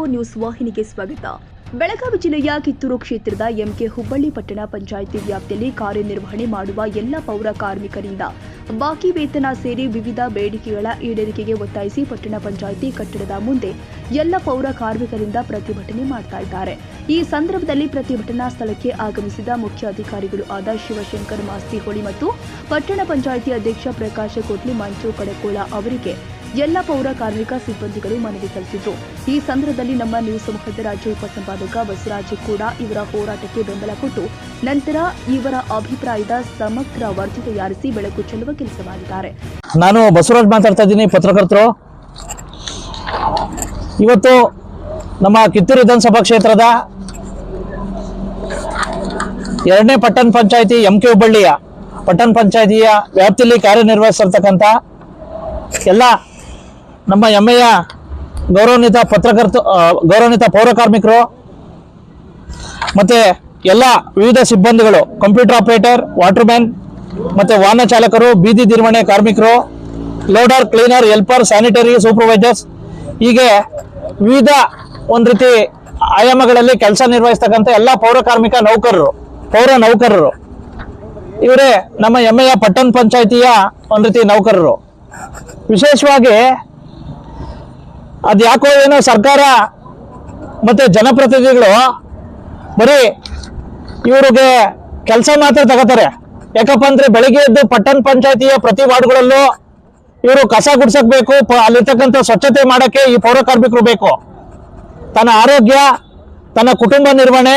Four news ವಾಹಿನಿಗೆ ಸ್ವಾಗತ. ಬೆಳಗಾವಿ ಜಿಲ್ಲೆಯ ಕಿತ್ತೂರು ಕ್ಷೇತ್ರದ ಎಂಕೆ ಹುಬ್ಬಳ್ಳಿ ಪಟ್ಟಣ ಪಂಚಾಯಿತಿ ವ್ಯಾಪ್ತಿಯಲ್ಲಿ ಕಾರ್ಯನಿರ್ವಹಣೆ ಮಾಡುವ ಎಲ್ಲ ಪೌರ ಕಾರ್ಮಿಕರಿಂದ ಬಾಕಿ ವೇತನ ಸೇರಿ ವಿವಿಧ ಬೇಡಿಕೆಗಳ ಈಡೇರಿಕೆಗೆ ಒತ್ತಾಯಿಸಿ ಪಟ್ಟಣ ಪಂಚಾಯಿತಿ ಕಟ್ಟಡದ ಮುಂದೆ ಎಲ್ಲ ಪೌರ ಕಾರ್ಮಿಕರಿಂದ ಪ್ರತಿಭಟನೆ ಮಾಡ್ತಾ ಇದ್ದಾರೆ. ಈ ಸಂದರ್ಭದಲ್ಲಿ ಪ್ರತಿಭಟನಾ ಸ್ಥಳಕ್ಕೆ ಆಗಮಿಸಿದ ಮುಖ್ಯ ಅಧಿಕಾರಿಗಳು ಆದ ಶಿವಶಂಕರ್ ಮಾಸ್ತಿಹೊಳಿ ಮತ್ತು ಪಟ್ಟಣ ಪಂಚಾಯಿತಿ ಅಧ್ಯಕ್ಷ ಪ್ರಕಾಶ ಕೊಟ್ಲಿ ಮಂಚು ಕಡಕೋಳ ಅವರಿಗೆ ಎಲ್ಲ ಪೌರ ಕಾರ್ಮಿಕ ಸಿಬ್ಬಂದಿಗಳು ಮನವಿ ಸಲ್ಲಿಸಿದ್ರು. ಈ ಸಂದರ್ಭದಲ್ಲಿ ನಮ್ಮ ನ್ಯೂಸ್ ಸಮೂಹದ ರಾಜ್ಯ ಉಪಸಂಪಾದಕ ಬಸವರಾಜ್ ಕೂಡ ಇವರ ಹೋರಾಟಕ್ಕೆ ಬೆಂಬಲ ಕೊಟ್ಟು ನಂತರ ಇವರ ಅಭಿಪ್ರಾಯದ ಸಮಗ್ರ ವರದಿ ತಯಾರಿಸಿ ಬೆಳಕು ಚೆಲ್ಲುವ ಕೆಲಸ ಮಾಡಿದ್ದಾರೆ ನಾನು ಬಸವರಾಜ್ ಮಾತಾಡ್ತಾ ಇದ್ದೀನಿ, ಪತ್ರಕರ್ತರು. ಇವತ್ತು ನಮ್ಮ ಕಿತ್ತೂರು ವಿಧಾನಸಭಾ ಕ್ಷೇತ್ರದ ಎರಡನೇ ಪಟ್ಟಣ ಪಂಚಾಯಿತಿ ಎಂ ಕೆ ಹುಬ್ಬಳ್ಳಿಯ ಪಟ್ಟಣ ಪಂಚಾಯಿತಿಯ ವ್ಯಾಪ್ತಿಯಲ್ಲಿ ಕಾರ್ಯನಿರ್ವಹಿಸಿರ್ತಕ್ಕಂಥ ಎಲ್ಲ ನಮ್ಮ ಹೆಮ್ಮೆಯ ಗೌರವಾನ್ವಿತ ಪತ್ರಕರ್ತ ಗೌರವಾನ್ವಿತ ಪೌರಕಾರ್ಮಿಕರು ಮತ್ತು ಮತ್ತೆ ಎಲ್ಲ ವಿವಿಧ ಸಿಬ್ಬಂದಿಗಳು, ಕಂಪ್ಯೂಟರ್ ಆಪರೇಟರ್, ವಾಟರ್ಮ್ಯಾನ್ ಮತ್ತೆ ವಾಹನ ಚಾಲಕರು, ಬೀದಿ ನಿರ್ವಹಣೆ ಕಾರ್ಮಿಕರು, loader, cleaner, helper, sanitary, supervisors ಹೀಗೆ ವಿವಿಧ ಒಂದು ರೀತಿ ಆಯಾಮಗಳಲ್ಲಿ ಕೆಲಸ ನಿರ್ವಹಿಸ್ತಕ್ಕಂಥ ಎಲ್ಲ ಪೌರಕಾರ್ಮಿಕ ನೌಕರರು, ಪೌರ ನೌಕರರು. ಇವರೇ ನಮ್ಮ ಹೆಮ್ಮೆಯ ಪಟ್ಟಣ ಪಂಚಾಯಿತಿಯ ಒಂದು ರೀತಿ ನೌಕರರು. ವಿಶೇಷವಾಗಿ ಅದ್ಯಾಕೋ ಏನೋ ಸರ್ಕಾರ ಮತ್ತೆ ಜನಪ್ರತಿನಿಧಿಗಳು ಬರೀ ಇವ್ರಿಗೆ ಕೆಲಸ ಮಾತ್ರ ತಗೋತಾರೆ. ಯಾಕಪ್ಪ ಅಂದರೆ ಬೆಳಿಗ್ಗೆ ಎದ್ದು ಪಟ್ಟಣ ಪಂಚಾಯತಿಯ ಪ್ರತಿ ವಾರ್ಡ್ಗಳಲ್ಲೂ ಇವರು ಕಸ ಗುಡ್ಸಕ್ ಬೇಕು ಅಲ್ಲಿರ್ತಕ್ಕಂಥ ಸ್ವಚ್ಛತೆ ಮಾಡಕ್ಕೆ ಈ ಪೌರ ಕಾರ್ಮಿಕರು ಬೇಕು. ತನ್ನ ಆರೋಗ್ಯ, ತನ್ನ ಕುಟುಂಬ ನಿರ್ವಹಣೆ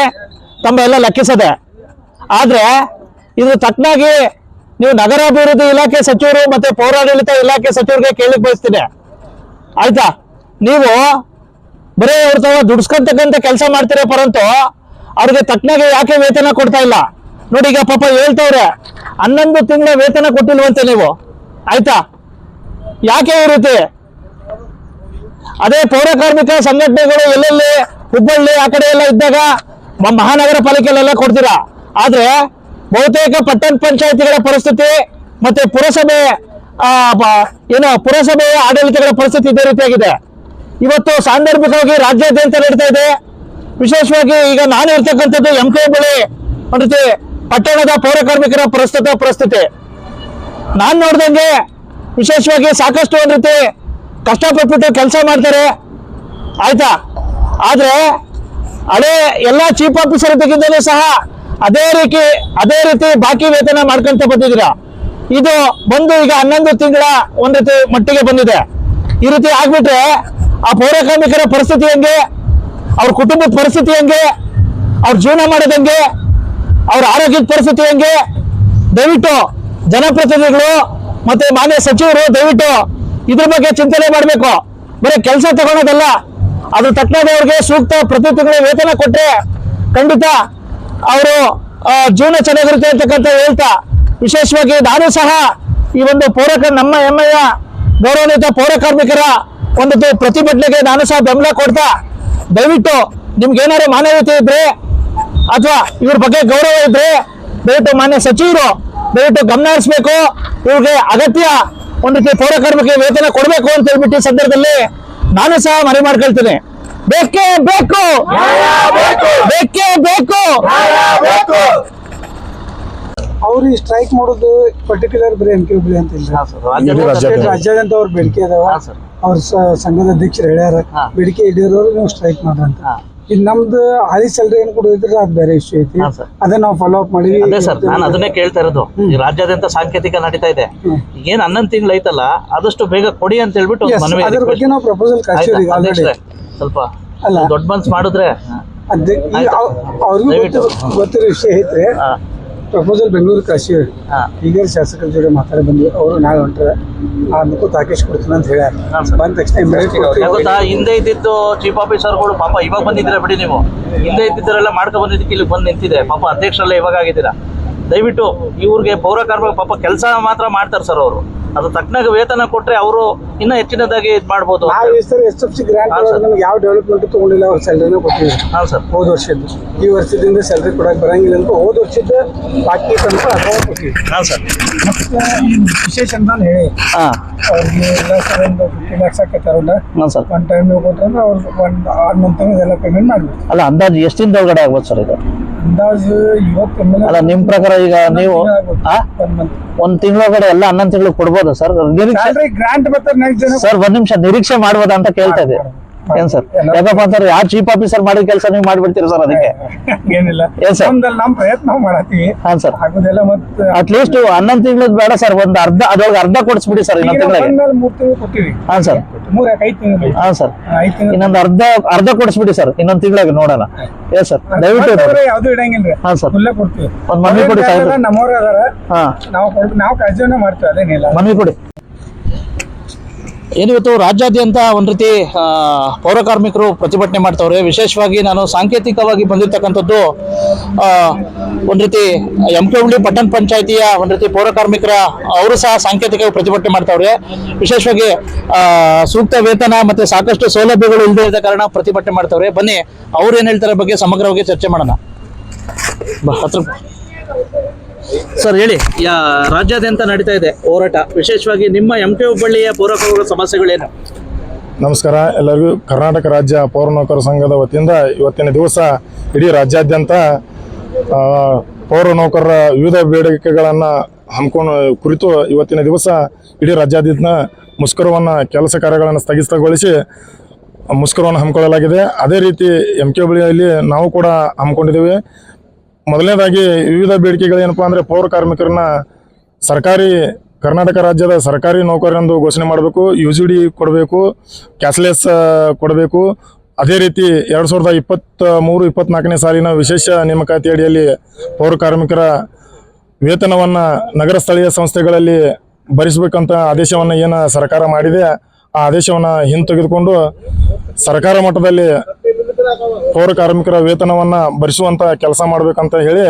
ತಮ್ಮ ಎಲ್ಲ ಲೆಕ್ಕಿಸದೆ. ಆದರೆ ಇದು ತಕ್ಕನಾಗಿ ನೀವು ನಗರಾಭಿವೃದ್ಧಿ ಇಲಾಖೆ ಸಚಿವರು ಮತ್ತೆ ಪೌರಾಡಳಿತ ಇಲಾಖೆ ಸಚಿವರಿಗೆ ಕೇಳಿ ಬಯಸ್ತೀನಿ. ಆಯ್ತಾ? ನೀವು ಬರೀ ಅವ್ರ ದುಡ್ಸ್ಕೊಂತಕ್ಕಂಥ ಕೆಲಸ ಮಾಡ್ತೀರಾ ಪರಂತು ಅವ್ರಿಗೆ ತಕ್ಕನಾಗೆ ಯಾಕೆ ವೇತನ ಕೊಡ್ತಾ ಇಲ್ಲ? ನೋಡಿ ಈಗ ಪಾಪ ಹೇಳ್ತವ್ರೆ, ಹನ್ನೊಂದು ತಿಂಗಳ ವೇತನ ಕೊಟ್ಟಿಲ್ವಂತೆ ನೀವು. ಆಯ್ತಾ? ಯಾಕೆ ಇರುತ್ತೆ ರೀತಿ? ಅದೇ ಪೌರ ಕಾರ್ಮಿಕ ಸಂಘಟನೆಗಳು ಎಲ್ಲೆಲ್ಲಿ ಹುಬ್ಬಳ್ಳಿ ಆ ಕಡೆ ಎಲ್ಲ ಇದ್ದಾಗ ಮಹಾನಗರ ಪಾಲಿಕೆಯಲ್ಲೆಲ್ಲ ಕೊಡ್ತೀರಾ? ಆದ್ರೆ ಬಹುತೇಕ ಪಟ್ಟಣ ಪಂಚಾಯತಿಗಳ ಪರಿಸ್ಥಿತಿ ಮತ್ತೆ ಪುರಸಭೆ ಏನು ಪುರಸಭೆಯ ಆಡಳಿತಗಳ ಪರಿಸ್ಥಿತಿ ಇದೇ ರೀತಿಯಾಗಿದೆ. ಇವತ್ತು ಸಾಂದರ್ಭಿಕವಾಗಿ ರಾಜ್ಯಾದ್ಯಂತ ನಡೀತಾ ಇದೆ. ವಿಶೇಷವಾಗಿ ಈಗ ನಾನು ಇರ್ತಕ್ಕಂಥದ್ದು ಎಂ ಕೆ ಬಳಿ ಒಂದು ರೀತಿ ಪಟ್ಟಣದ ಪೌರಕಾರ್ಮಿಕರ ಪ್ರಸ್ತುತ ಪರಿಸ್ಥಿತಿ. ನಾನು ನೋಡ್ದಂಗೆ ವಿಶೇಷವಾಗಿ ಸಾಕಷ್ಟು ಒಂದ್ ರೀತಿ ಕಷ್ಟಪಟ್ಬಿಟ್ಟು ಕೆಲಸ ಮಾಡ್ತಾರೆ. ಆಯ್ತಾ? ಆದರೆ ಹಳೆ ಎಲ್ಲಾ ಚೀಫ್ ಆಫೀಸರ್ ತೆಗೆದಲ್ಲೂ ಸಹ ಅದೇ ರೀತಿ ಅದೇ ರೀತಿ ಬಾಕಿ ವೇತನ ಮಾಡ್ಕೊಂತ ಬಂದಿದ್ದೀರಾ? ಇದು ಬಂದು ಈಗ ಹನ್ನೊಂದು ತಿಂಗಳ ಒಂದು ರೀತಿ ಮಟ್ಟಿಗೆ ಬಂದಿದೆ. ಈ ರೀತಿ ಆಗ್ಬಿಟ್ರೆ ಆ ಪೌರ ಕಾರ್ಮಿಕರ ಪರಿಸ್ಥಿತಿ ಹೆಂಗೆ? ಅವ್ರ ಕುಟುಂಬದ ಪರಿಸ್ಥಿತಿ ಹೆಂಗೆ? ಅವ್ರ ಜೀವನ ಮಾಡೋದು ಹೆಂಗೆ? ಅವ್ರ ಆರೋಗ್ಯದ ಪರಿಸ್ಥಿತಿ ಹೆಂಗೆ? ದಯವಿಟ್ಟು ಜನಪ್ರತಿನಿಧಿಗಳು ಮತ್ತೆ ಮಾನ್ಯ ಸಚಿವರು ದಯವಿಟ್ಟು ಇದ್ರ ಬಗ್ಗೆ ಚಿಂತನೆ ಮಾಡಬೇಕು. ಬರೀ ಕೆಲಸ ತಗೊಳೋದಲ್ಲ, ಅದ್ರ ತಕ್ಕನಾಗಿ ಅವ್ರಿಗೆ ಸೂಕ್ತ ಪ್ರತಿ ತಿಂಗಳು ವೇತನ ಕೊಟ್ಟರೆ ಖಂಡಿತ ಅವರು ಜೀವನ ಚೆನ್ನಾಗಿರುತ್ತೆ ಅಂತಕ್ಕಂಥ ಹೇಳ್ತಾ, ವಿಶೇಷವಾಗಿ ನಾನು ಸಹ ಈ ಒಂದು ಪೌರ ನಮ್ಮ ಹೆಮ್ಮೆಯ ಗೌರವಾನ್ವಿತ ಪೌರ ಕಾರ್ಮಿಕರ ಒಂದು ಪ್ರತಿಭಟನೆಗೆ ನಾನು ಸಹ ಬೆಂಬಲ ಕೊಡ್ತಾ, ದಯವಿಟ್ಟು ನಿಮ್ಗೆ ಏನಾದ್ರು ಮಾನವೀಯತೆ ಇದ್ರೆ, ಅಥವಾ ಇವ್ರ ಬಗ್ಗೆ ಗೌರವ ಇದ್ರೆ, ದಯವಿಟ್ಟು ಮಾನ್ಯ ಸಚಿವರು ದಯವಿಟ್ಟು ಗಮನ ಹರಿಸ್ಬೇಕು. ಇವ್ರಿಗೆ ಅಗತ್ಯ ಒಂದು ರೀತಿ ಪೌರ ವೇತನ ಕೊಡಬೇಕು ಅಂತ ಹೇಳ್ಬಿಟ್ಟು ಸಂದರ್ಭದಲ್ಲಿ ನಾನು ಸಹ ಮನವಿ ಮಾಡ್ಕೊಳ್ತೇನೆ. ಬೇಕೇ ಬೇಕು. ಬೇಕೇ ಬೇಕು. ಅವ್ರು ಈ ಸ್ಟ್ರೈಕ್ ಮಾಡೋದು ಪರ್ಟಿಕ್ಯುಲರ್ ಬರೀ ಎಂ ಕೆ ಹುಬ್ಳಿ ಅಂತ ಇಲ್ಲ. ರಾಜ್ಯಾದ್ಯಂತ ಅವ್ರ ಬೇಡಿಕೆ ಅದಾವ. ಅವ್ರ ಸಂಘದ ಅಧ್ಯಕ್ಷರು ಹೇಳ್ಯಾರ ಬೇಡಿಕೆ ಇಡಿರೋರು ನೀವು ಸ್ಟ್ರೈಕ್ ಮಾಡ್ರಿ ಅಂತ. ಇದು ನಮ್ದು ಹಳಿ ಸ್ಯಾಲ್ರಿ ಏನ್ ಕೊಡೋದಿದ್ರೆ ಅದು ಬೇರೆ ಇಶ್ಯೂ ಐತಿ. ಅದೇ ನಾವು ಫಾಲೋ ಅಪ್ ಮಾಡಿ ಅದೇ ಸರ್. ನಾನು ಅದನ್ನೇ ಕೇಳ್ತಾ ಇರೋದು. ಈ ರಾಜ್ಯಾದ್ಯಂತ ಸಾಂಕೇತಿಕ ನಡೀತಾ ಇದೆ. ಏನ್ ಹನ್ನೊಂದು ತಿಂಗಳು ಐತಲ್ಲ ಆದಷ್ಟು ಬೇಗ ಕೊಡಿ ಅಂತ ಹೇಳ್ಬಿಟ್ಟು ಅದ್ರ ಬಗ್ಗೆ ನಾವು ಪ್ರಪೋಸಲ್? ಕಳ್ಸಿವ್ರಿ ಆಲ್ರೆಡಿ ಸ್ವಲ್ಪ ಅಲ್ಲ. ದೊಡ್ಡ ಮನ್ಸ್ ಮಾಡಿದ್ರೆ. ಅವ್ರಿಗೂ. ಗೊತ್ತಿರೋ ವಿಷಯ ಐತ್ರಿ. ಪ್ರಪೋಸಲ್ ಬೆಂಗಳೂರು ಕಾಶಿ. ಈಗ ಶಾಸಕರ ಜೊತೆ ಮಾತಾಡಿ ಬಂದ್ವಿ. ಅವರು ನಾಳೆ ಹೊಂಟ್ರೆ ಅದಕ್ಕೂ ತಾಕೇಶ್ ಕೊಡ್ತೀನಿ ಅಂತ ಹೇಳ್ಯಾರ. ಬಂದ ತಕ್ಷಣ immediate. ಗೊತ್ತಾ? ಹಿಂದೆ ಇದ್ದಿದ್ದು ಚೀಫ್ ಆಫೀಸರ್ಗಳು ಪಾಪ ಇವಾಗ ಬಂದಿದ್ದೀರಾ ಬಿಡಿ ನೀವು. ಹಿಂದೆ ಇದ್ದಿದ್ದರೆಲ್ಲ ಮಾಡ್ಕೊ ಬಂದಿದ್ದಕ್ಕೆ ಇಲ್ಲಿ ಬಂದು ನಿಂತಿದೆ. ಪಾಪ ಅಧ್ಯಕ್ಷರಲ್ಲ ಇವಾಗ ಆಗಿದ್ದೀರಾ. ದಯವಿಟ್ಟು ಇವ್ರಿಗೆ ಪೌರ ಕಾರ್ಮಿಕ ಪಾಪ ಕೆಲಸ ಮಾತ್ರ ಮಾಡ್ತಾರೆ ಸರ್ ಅವರು. ಅದು ತಕ್ಕನಾಗ ವೇತನ ಕೊಟ್ಟರೆ ಅವರು ಇನ್ನೂ ಹೆಚ್ಚಿನದಾಗಿ ಇದು ಮಾಡ್ಬೋದು ನಾವು ಈ ಸರಿ ಎಸ್ ಎಫ್ ಸಿ ನಮ್ಗೆ ಯಾವ ಡೆವಲಪ್ಮೆಂಟ್ ತಗೊಂಡಿಲ್ಲ ಅವ್ರ ಸ್ಯಾಲ್ರಿನ ಕೊಟ್ಟಿವಿ ಹಾಂ ಸರ್. ಹೋದ ವರ್ಷದ್ದು. ಈ ವರ್ಷದಿಂದ ಸ್ಯಾಲ್ರಿ ಕೊಡಕ್ಕೆ ಬರಂಗಿಲ್ಲ ಅಂತ ಹೋದ ವರ್ಷದ ಬಾಕಿ ತನಕ ಅಕೌಂಟ್ ಕೊಟ್ಟಿದ್ವಿ ಹಾಂ ಸರ್. ವಿಶೇಷ ಅಂತ ಹೇಳಿ. ಹಾಂ. ಅವ್ರಿಗೆ ಎಲ್ಲ ಸರ್ ಒಂದು ಫಿಫ್ಟಿ ಲ್ಯಾಕ್ಸ್ ಆಕತ್ತಾರಲ್ಲ ಹಾಂ ಸರ್. ಒನ್ ಟೈಮ್ ಕೊಟ್ಟರೆ ಅವ್ರು ಒಂದು ಆರು ಮಂತ್ ಎಲ್ಲ ಪೇಮೆಂಟ್ ಮಾಡ್ಬೇಕು ಅಲ್ಲ ಅಂದಾಜು ಎಷ್ಟಿಂದ ಒಳಗಡೆ ಆಗ್ಬೋದು ಸರ್ ಇದು? ಅಂದಾಜು ಅಲ್ಲ ನಿಮ್ ಪ್ರಕಾರ ಈಗ ನೀವು ಒಂದ್ ತಿಂಗಳೊಳಗಡೆ ಎಲ್ಲ ಹನ್ನೊಂದು ತಿಂಗಳು ಕೊಡ್ಬೋದಾ ಸರ್? ನಿರೀಕ್ಷೆ ಸ್ಯಾಲ್ರಿ ಗ್ರಾಂಟ್ ಬರ್ತಾರೆ ನೆಕ್ಸ್ಟ್ ಸರ್ ಒಂದ್ ನಿಮಿಷ ನಿರೀಕ್ಷೆ ಮಾಡ್ಬೋದಾ ಅಂತ ಕೇಳ್ತಾ ಇದೆ ಏನ್ ಸರ್? ಯಾಕಪ್ಪ ಅಂತಾರೆ ಯಾರು ಚೀಫ್ ಆಫೀಸರ್ ಮಾಡಿದ ಕೆಲಸ ನೀವು ಮಾಡ್ಬಿಡ್ತೀರಿ ಸರ್ ಅದಕ್ಕೆ? ಏನಿಲ್ಲ. ಏನ್ ಸರ್? ನಮ್ ಪ್ರಯತ್ನ ಮಾಡತ್ತೀವಿ. ಹಾಂ ಸರ್. ಆಗೋದೆಲ್ಲ ಮತ್ತೆ ಅಟ್ ಲೀಸ್ಟ್ ಹನ್ನೊಂದು ತಿಂಗಳದ್ ಬೇಡ ಸರ್ ಒಂದ್ ಅರ್ಧ ಅದ್ರೊಳಗೆ ಅರ್ಧ ಕೊಡಿಸ್ಬಿಡಿ ಸರ್ ಇನ್ನೊಂದು ತಿಂಗಳಿಗೆ ಮೂರ್ ತಿಂಗಳು ಕೊಟ್ಟಿವಿ. ಹಾಂ ಸರ್. ಮೂರ್ ಐದು ತಿಂಗಳು ಹಾಂ ಸರ್. ಐದು ತಿಂಗಳು ಇನ್ನೊಂದು ಅರ್ಧ ಅರ್ಧ ಕೊಡಿಸ್ಬಿಡಿ ಸರ್ ಇನ್ನೊಂದ್ ತಿಂಗಳಿಗೆ ನೋಡೋಣ. ಏನ್ ಸರ್ ದಯವಿಟ್ಟು. ಯಾವ್ದು ಇಡಂಗಿಲ್ರಿ. ಹಾಂ ಸರ್. ಉಲ್ಲೇ ಕೊಡ್ತೀವಿ. ಒಂದ್ ಮನವಿ ಕೊಡಿ ಸರ್ ನಮ್ಮವ್ರ ಅದಾರ. ಹಾಂ. ನಾವು ನಾವು ಕಾಳಜಿನ ಮಾಡ್ತೀವಿ ಅದೇನಿಲ್ಲ. ಮನವಿ ಕೊಡಿ ಏನಿವತ್ತು ರಾಜ್ಯಾದ್ಯಂತ ಒಂದು ರೀತಿ ಪೌರಕಾರ್ಮಿಕರು ಪೌರ ಕಾರ್ಮಿಕರು ಪ್ರತಿಭಟನೆ ಮಾಡ್ತವ್ರೆ. ವಿಶೇಷವಾಗಿ ನಾನು ಸಾಂಕೇತಿಕವಾಗಿ ಬಂದಿರತಕ್ಕಂಥದ್ದು ಒಂದು ರೀತಿ ಎಂ ಕೆ ಪಟ್ಟಣ ಪಂಚಾಯಿತಿಯ ಒಂದು ರೀತಿ ಪೌರ ಕಾರ್ಮಿಕರ, ಅವರು ಸಹ ಸಾಂಕೇತಿಕವಾಗಿ ಪ್ರತಿಭಟನೆ ಮಾಡ್ತವ್ರೆ. ವಿಶೇಷವಾಗಿ ಸೂಕ್ತ ವೇತನ ಮತ್ತೆ ಸಾಕಷ್ಟು ಸೌಲಭ್ಯಗಳು ಇಲ್ಲದೇ ಇದ್ದ ಕಾರಣ ಪ್ರತಿಭಟನೆ ಮಾಡ್ತವ್ರೆ. ಬನ್ನಿ, ಅವ್ರು ಏನು ಹೇಳ್ತಾರೆ ಬಗ್ಗೆ ಸಮಗ್ರವಾಗಿ ಚರ್ಚೆ ಮಾಡೋಣ. ಹತ್ರ. ಸರ್ ಹೇಳಿ. ಯಾ ರಾಜ್ಯಾದ್ಯಂತ ನಡೀತಾ ಇದೆ ಹೋರಾಟ. ವಿಶೇಷವಾಗಿ ನಿಮ್ಮ ಎಂ ಕೆ ಹುಬ್ಬಳ್ಳಿಯ ಪೌರಕಗಳ ಸಮಸ್ಯೆಗಳೇನು? ನಮಸ್ಕಾರ. ಎಲ್ಲರಿಗೂ ಕರ್ನಾಟಕ ರಾಜ್ಯ ಪೌರ ನೌಕರ ಸಂಘದ ವತಿಯಿಂದ ಇವತ್ತಿನ ದಿವಸ ಇಡೀ ರಾಜ್ಯಾದ್ಯಂತ ಪೌರ ನೌಕರರ ವಿವಿಧ ಬೇಡಿಕೆಗಳನ್ನು ಹಮ್ಮಿಕೊಂಡು ಕುರಿತು ಇವತ್ತಿನ ದಿವಸ ಇಡೀ ರಾಜ್ಯಾದ್ಯಂತ ಮುಷ್ಕರವನ್ನು ಕೆಲಸ ಕಾರ್ಯಗಳನ್ನು ಸ್ಥಗಿತಗೊಳಿಸಿ ಮುಷ್ಕರವನ್ನು ಹಮ್ಮಿಕೊಳ್ಳಲಾಗಿದೆ. ಅದೇ ರೀತಿ ಎಂ ಕೆ ಬಳಿಯಲ್ಲಿ ನಾವು ಕೂಡ ಹಮ್ಮಿಕೊಂಡಿದ್ದೇವೆ. ಮೊದಲನೇದಾಗಿ ವಿವಿಧ ಬೇಡಿಕೆಗಳೇನಪ್ಪ ಅಂದರೆ ಪೌರ ಕಾರ್ಮಿಕರನ್ನ ಸರ್ಕಾರಿ, ಕರ್ನಾಟಕ ರಾಜ್ಯದ ಸರ್ಕಾರಿ ನೌಕರರೆಂದು ಘೋಷಣೆ ಮಾಡಬೇಕು ಯು ಜಿ ಡಿ ಕೊಡಬೇಕು ಕ್ಯಾಶ್ಲೆಸ್ ಕೊಡಬೇಕು. ಅದೇ ರೀತಿ ಎರಡು ಸಾವಿರದ ಇಪ್ಪತ್ತ ಮೂರು ಇಪ್ಪತ್ನಾಲ್ಕನೇ ಸಾಲಿನ ವಿಶೇಷ ನೇಮಕಾತಿ ಅಡಿಯಲ್ಲಿ ಪೌರ ಕಾರ್ಮಿಕರ ವೇತನವನ್ನು ನಗರ ಸ್ಥಳೀಯ ಸಂಸ್ಥೆಗಳಲ್ಲಿ ಭರಿಸಬೇಕಂತ ಆದೇಶವನ್ನು ಏನು ಸರ್ಕಾರ ಮಾಡಿದೆ, ಆ ಆದೇಶವನ್ನು ಹಿಂತೆಗೆದುಕೊಂಡು ಸರ್ಕಾರ ಮಟ್ಟದಲ್ಲಿ ಪೌರ ಕಾರ್ಮಿಕರ ವೇತನವನ್ನು ಭರಿಸುವಂಥ ಕೆಲಸ ಮಾಡಬೇಕಂತ ಹೇಳಿ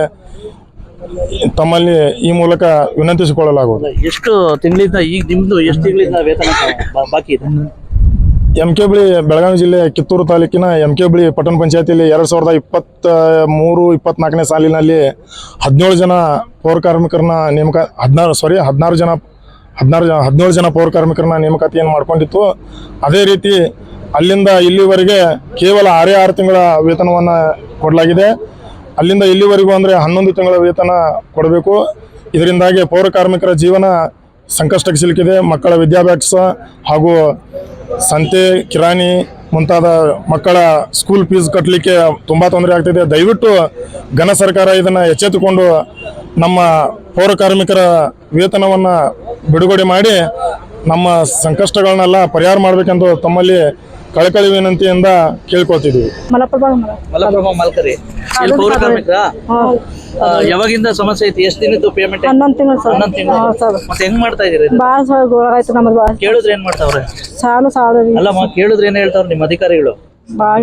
ತಮ್ಮಲ್ಲಿ ಈ ಮೂಲಕ ವಿನಂತಿಸಿಕೊಳ್ಳಲಾಗುವುದು. ಎಷ್ಟು ತಿಂಗಳಿಂದ ಈಗ ನಿಮ್ಮದು ಎಷ್ಟು ತಿಂಗಳಿಂದ ವೇತನ ಬಾಕಿ ಇದೆ? ಎಂ ಕೆ ಬಿಳಿ ಬೆಳಗಾವಿ ಜಿಲ್ಲೆ ಕಿತ್ತೂರು ತಾಲೂಕಿನ ಎಂ ಕೆ ಬಿಳಿ ಪಟ್ಟಣ ಪಂಚಾಯತಿಯಲ್ಲಿ ಎರಡು ಸಾವಿರದ ಇಪ್ಪತ್ತ ಮೂರು ಇಪ್ಪತ್ನಾಲ್ಕನೇ ಸಾಲಿನಲ್ಲಿ ಹದಿನೇಳು ಜನ ಪೌರ ಕಾರ್ಮಿಕರನ್ನ ನೇಮಕ ಹದಿನಾರು ಸಾರಿ ಹದಿನಾರು ಜನ ಹದಿನಾರು ಜನ ಹದಿನೇಳು ಜನ ಪೌರ ಕಾರ್ಮಿಕರನ್ನ ನೇಮಕಾತಿಯನ್ನು ಮಾಡ್ಕೊಂಡಿತ್ತು. ಅದೇ ರೀತಿ ಅಲ್ಲಿಂದ ಇಲ್ಲಿವರೆಗೆ ಕೇವಲ ಆರೇ ಆರು ತಿಂಗಳ ವೇತನವನ್ನು ಕೊಡಲಾಗಿದೆ. ಅಲ್ಲಿಂದ ಇಲ್ಲಿವರೆಗೂ ಅಂದರೆ ಹನ್ನೊಂದು ತಿಂಗಳ ವೇತನ ಕೊಡಬೇಕು. ಇದರಿಂದಾಗಿ ಪೌರ ಕಾರ್ಮಿಕರ ಜೀವನ ಸಂಕಷ್ಟಕ್ಕೆ ಸಿಲುಕಿದೆ. ಮಕ್ಕಳ ವಿದ್ಯಾಭ್ಯಾಸ ಹಾಗೂ ಸಂತೆ, ಕಿರಾಣಿ ಮುಂತಾದ ಮಕ್ಕಳ ಸ್ಕೂಲ್ ಫೀಸ್ ಕಟ್ಟಲಿಕ್ಕೆ ತುಂಬ ತೊಂದರೆ ಆಗ್ತಿದೆ. ದಯವಿಟ್ಟು ಘನ ಸರ್ಕಾರ ಇದನ್ನು ಎಚ್ಚೆತ್ತುಕೊಂಡು ನಮ್ಮ ಪೌರ ಕಾರ್ಮಿಕರ ವೇತನವನ್ನು ಬಿಡುಗಡೆ ಮಾಡಿ ನಮ್ಮ ಸಂಕಷ್ಟಗಳನ್ನೆಲ್ಲ ಪರಿಹಾರ ಮಾಡಬೇಕೆಂದು ತಮ್ಮಲ್ಲಿ ಕಳಕಳಿ ವಿನಂತಿಯಿಂದ ಅಂತ ಮಲಪ್ರಭಾ ಮಾಲ್ಕರಿ. ಇಲ್ಲಿ ಪೌರ ಕಾರ್ಮಿಕರ? ಯಾವಾಗಿಂದ ಸಮಸ್ಯೆ ಐತಿ? ಎಷ್ಟು ದಿನದ್ದು ಪೇಮೆಂಟ್ ಹನ್ನೊಂದು ತಿಂಗಳು ಸರ್. ಹನ್ನೊಂದು ತಿಂಗಳು. ಸರ್. ಮತ್ತೆ ಹೆಂಗ್ ಮಾಡ್ತಾ ಇದೀರಿ? ಭಾಳ ಗೋಳಾಯ್ತು ಭಾಳ ಕೇಳಿದ್ರೆ ಏನ್ ಮಾಡ್ತಾವ್ರೆ? ಸಾಲು ಸಾಲು ರೀ. ಅಲ್ಲಮ್ಮ ಕೇಳಿದ್ರೆ ಏನ್ ಹೇಳ್ತಾವ್ರೆ ನಿಮ್ಮ ಅಧಿಕಾರಿಗಳು? ಭಾಳ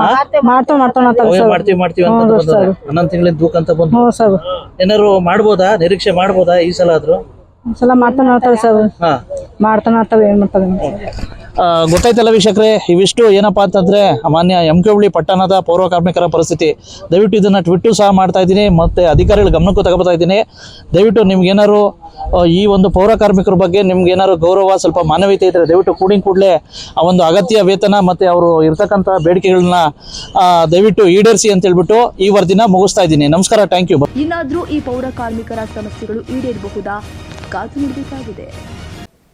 ಮಾಡ್ತಾವ ಮಾಡ್ತಾವ ಅಂತ ಸರ್. ಹನ್ನೊಂದು ತಿಂಗಳಿಂದ ದೂಕ ಅಂತ ಬಂದು. ಹ್ಞೂ ಸರ್. ಏನಾರು ಮಾಡ್ಬೋದಾ? ನಿರೀಕ್ಷೆ ಮಾಡ್ಬೋದಾ ಈ ಸಲ ಆದ್ರೂ? ಒಂದ್ಸಲ ಮಾಡ್ತಾನ ಅಂತಾರೆ ಸರ್. ಹಾ. ಮಾಡ್ತಾನೆ ಏನು ಮಾಡ್ತಾರೆ ಗೊತ್ತಾಯ್ತಲ್ಲ ವೀಕ್ಷಕರೇ, ಇವಿಷ್ಟು ಏನಪ್ಪಾ ಅಂತಂದ್ರೆ ಮಾನ್ಯ ಎಂ ಕೆ ಹುಬ್ಳಿ ಪಟ್ಟಣದ ಪೌರ ಕಾರ್ಮಿಕರ ಪರಿಸ್ಥಿತಿ. ದಯವಿಟ್ಟು ಇದನ್ನ ಟ್ವಿಟ್ಟು ಸಹ ಮಾಡ್ತಾ ಇದ್ದೀನಿ, ಮತ್ತೆ ಅಧಿಕಾರಿಗಳ ಗಮನಕ್ಕೂ ತಗೋತಾ ಇದ್ದೀನಿ. ದಯವಿಟ್ಟು ನಿಮ್ಗೇನಾದ್ರು ಈ ಒಂದು ಪೌರ ಕಾರ್ಮಿಕರ ಬಗ್ಗೆ ನಿಮ್ಗೆ ಏನಾದ್ರು ಗೌರವ, ಸ್ವಲ್ಪ ಮಾನವೀಯತೆ ಇದ್ರೆ ದಯವಿಟ್ಟು ಕೂಡಿನ ಕೂಡಲೇ ಆ ಒಂದು ಅಗತ್ಯ ವೇತನ ಮತ್ತೆ ಅವರು ಇರ್ತಕ್ಕಂಥ ಬೇಡಿಕೆಗಳನ್ನ ದಯವಿಟ್ಟು ಈಡೇರಿಸಿ ಅಂತ ಹೇಳ್ಬಿಟ್ಟು ಈ ವರದಿನ ಮುಗಿಸ್ತಾ ಇದ್ದೀನಿ. ನಮಸ್ಕಾರ ಥ್ಯಾಂಕ್ ಯು ಇನ್ನಾದ್ರೂ ಈ ಪೌರ ಕಾರ್ಮಿಕರ ಸಮಸ್ಯೆಗಳು ಈಡೇರಬಹುದಾ? ಕಾದು ನೋಡಬೇಕಾಗಿದೆ